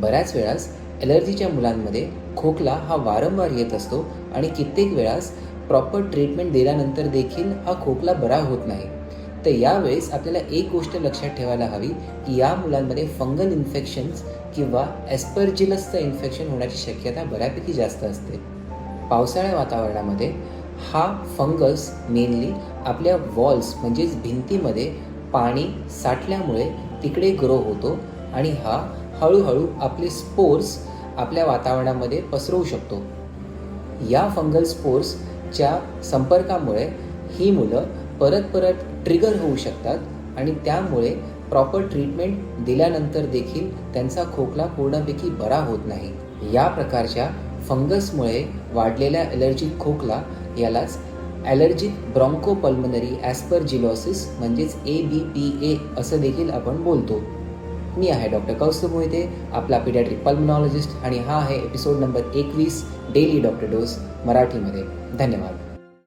बऱ्याच वेळास ॲलर्जीच्या मुलांमध्ये खोकला हा वारंवार येत असतो आणि कित्येक वेळास प्रॉपर ट्रीटमेंट दिल्यानंतर देखील हा खोकला बरा होत नाही. तर यावेळेस आपल्याला एक गोष्ट लक्षात ठेवायला हवी की या मुलांमध्ये फंगल इन्फेक्शन्स किंवा ॲस्पर्जिलसचं इन्फेक्शन होण्याची शक्यता बऱ्यापैकी जास्त असते. पावसाळ्या वातावरणामध्ये हा फंगस मेनली आपल्या वॉल्स म्हणजेच भिंतीमध्ये पाणी साठल्यामुळे तिकडे ग्रो होतो आणि हा हळूहळू आपले स्पोर्स आपल्या वातावरणामध्ये पसरवू शकतो. या फंगल स्पोर्सच्या संपर्कामुळे ही मुलं परत परत ट्रिगर होऊ शकतात आणि त्यामुळे प्रॉपर ट्रीटमेंट दिल्यानंतर देखील त्यांचा खोकला पूर्णपैकी बरा होत नाही. या प्रकारच्या फंगसमुळे वाढलेल्या ॲलर्जिक खोकला यालाच ॲलर्जिक ब्रॉन्कोपल्मनरी ॲस्परजिलॉसिस म्हणजेच ए बी पी ए असं देखील आपण बोलतो. मी आहे डॉक्टर कौस्तुभ मोहिते आपला पिडॅट्रिक पल्मनॉलॉजिस्ट आणि हा आहे एपिसोड नंबर एकवीस डेली डॉक्टर डोस मराठीमध्ये. धन्यवाद.